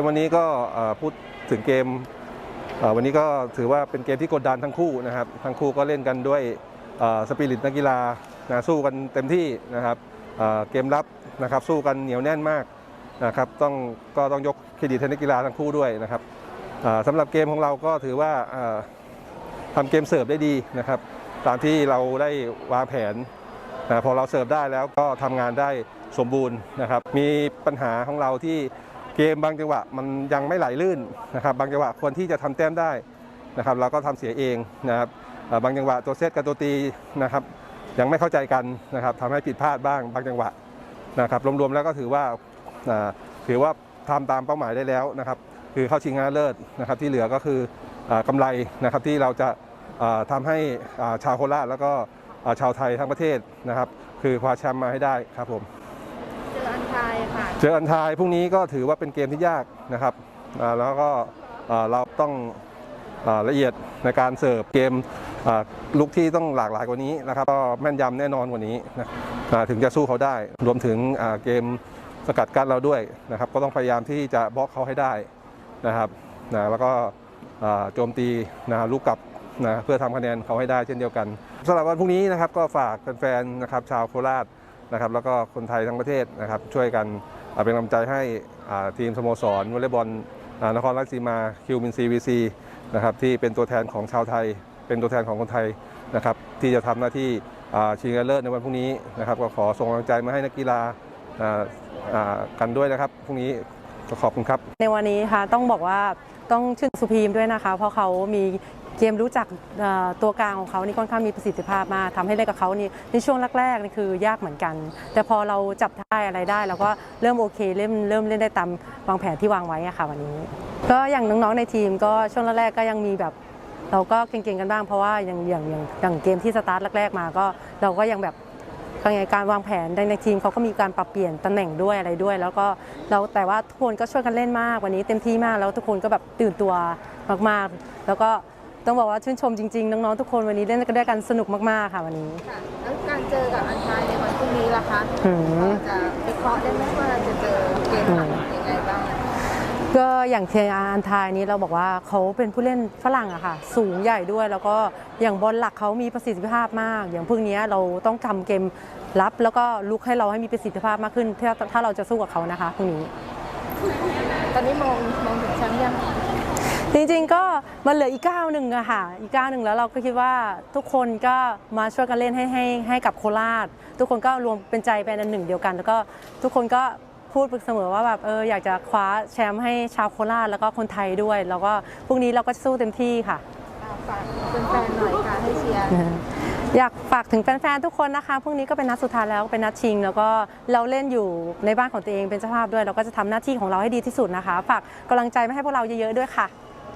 มวันนี้ก็พูดถึงเกมวันนี้ก็ถือว่าเป็นเกมที่กดดันทั้งคู่นะครับทั้งคู่ก็เล่นกันด้วยสปิริตนักกีฬานะสู้กันเต็มที่นะครับเกมรับนะครับสู้กันเหนียวแน่นมากนะครับต้องก็ต้องยกเครดิตให้นักกีฬาทั้งคู่ด้วยนะครับอ่าสำหรับเกมของเราก็ถือว่าทำเกมเสิร์ฟได้ดีนะครับ ตามที่เราได้วางแผนนะพอเราเสิร์ฟได้แล้วก็ทำงานได้สมบูรณ์นะครับ มีปัญหาของเราที่ เกมบางจังหวะมันยังไม่ไหลลื่นนะครับ บางจังหวะควรที่จะทำแต้มได้นะครับเราก็ทำเสียเองนะครับบางจังหวะตัวเซตกับตัวตีนะครับ ยังไม่เข้าใจกันนะครับทำให้ผิดพลาดบ้างบางจังหวะนะครับรวมๆแล้วก็ถือว่าถือว่าทำตามเป้าหมายได้แล้วนะครับคือเข้าชิงชนะเลิศนะครับที่เหลือก็คืออากำไรนะครับที่เราจะอ่าทำให้ชาวโคราชแล้วก็ชาวไทยทั้งประเทศนะครับ คือคว้าแชมป์มาให้ได้ครับผม เจออันทายค่ะ เจออันทายพรุ่งนี้ก็ถือว่าเป็นเกมที่ยากนะครับแล้วก็เราต้องอละเอียดในการเสิร์ฟเกมลุกที่ต้องหลากหลายกว่านี้นะครับก็แม่นยำแน่นอนกว่านี้นะถึงจะสู้เขาได้ รวมถึงเกมสกัดกั้นเราด้วยนะครับ ก็ต้องพยายามที่จะบล็อกเขาให้ได้นะครับนะแล้วก็โจมตีนะลูกกลับนะเพื่อทำคะแนนเขาให้ได้เช่นเดียวกันสำหรับวันพรุ่งนี้นะครับก็ฝากแฟนๆนะครับชาวโคราช นะครับแล้วก็คนไทยทั้งประเทศนะครับช่วยกันเป็นกำลังใจให้ทีมสโมสรวอลเลย์บอลนครราชสีมาคิวมินซีวีซีนะครับที่เป็นตัวแทนของชาวไทย เป็นตัวแทนของคนไทยนะครับที่จะทำหน้าที่ชิงชนเลิศในวันพรุ่งนี้นะครับก็ขอส่งกำลังใจมาให้นักกีฬากันด้วยนะครับพรุ่งนี้ขอบคุณครับ ในวันนี้ค่ะต้องบอกว่าต้องชื่นสุพีมด้วยนะคะ เพราะเขามี เกมรู้จักตัวกลางของเขานี่ค่อนข้างมีประสิทธิภาพมากทำให้เล่นกับเขานี่ในช่วงแรกๆนี่คือยากเหมือนกัน แต่พอเราจับได้อะไรได้เราก็เริ่มโอเคเริ่มเริ่มเล่นได้ตามวางแผนที่วางไว้ค่ะวันนี้ ก็อย่างน้องๆในทีมก็ช่วงแรกๆก็ยังมีแบบเราก็เก่งๆกันบ้างเพราะว่าอย่างอย่างอย่างอย่างเกมที่สตาร์ทแรกๆมาก็เราก็ยังแบบการการวางแผนในในทีมเขาก็มีการปรับเปลี่ยนตำแหน่งด้วยอะไรด้วย แล้วก็เราแต่ว่าทุกคนก็ช่วยกันเล่นมากวันนี้เต็มที่มากแล้วทุกคนก็แบบตื่นตัวมากๆ แล้วก็ ต้องบอกว่าชื่นชมจริงๆ น้องๆทุกคนวันนี้เล่นกันด้วยกันสนุกมากๆค่ะวันนี้ ค่ะแล้วการเจอกับอันทายในวันพรุ่งนี้ล่ะคะอืม เราจะวิเคราะห์ได้ไหมว่าเราจะเจอเกมหลังยังไงบ้าง ก็อย่างเทียอันทายนี้เราบอกว่าเขาเป็นผู้เล่นฝรั่งอะค่ะ สูงใหญ่ด้วยแล้วก็อย่างบอลหลักเขามีประสิทธิภาพมาก อย่างพวกนี้เราต้องทำเกมรับ แล้วก็ลุกให้เราให้มีประสิทธิภาพมากขึ้นถ้าถ้าเราจะสู้กับเขานะคะพรุ่งนี้ ตอนนี้มองมองถึงแชมป์ยัง จริงๆก็มันเหลืออีกก้าวหนึ่งอะค่ะ อีกก้าวหนึ่งแล้วเราก็คิดว่าทุกคนก็มาช่วยกันเล่นให้ให้ให้กับโคราช ทุกคนก็รวมเป็นใจเป็นอันหนึ่งเดียวกัน แล้วก็ทุกคนก็พูดเสมอว่าแบบเอออยากจะคว้าแชมป์ให้ชาวโคราชแล้วก็คนไทยด้วย แล้วก็พรุ่งนี้เราก็สู้เต็มที่ค่ะอ่าฝากแฟนๆหน่อยค่ะให้เชียร์อยากฝากถึงแฟนๆทุกคนนะคะพรุ่งนี้ก็เป็นนัดสุดท้ายแล้วเป็นนัดชิง แล้วก็เราเล่นอยู่ในบ้านของตัวเองเป็นเจ้าภาพด้วย เราก็จะทำหน้าที่ของเราให้ดีที่สุดนะคะ ฝากกำลังใจมาให้พวกเราเยอะๆด้วยค่ะ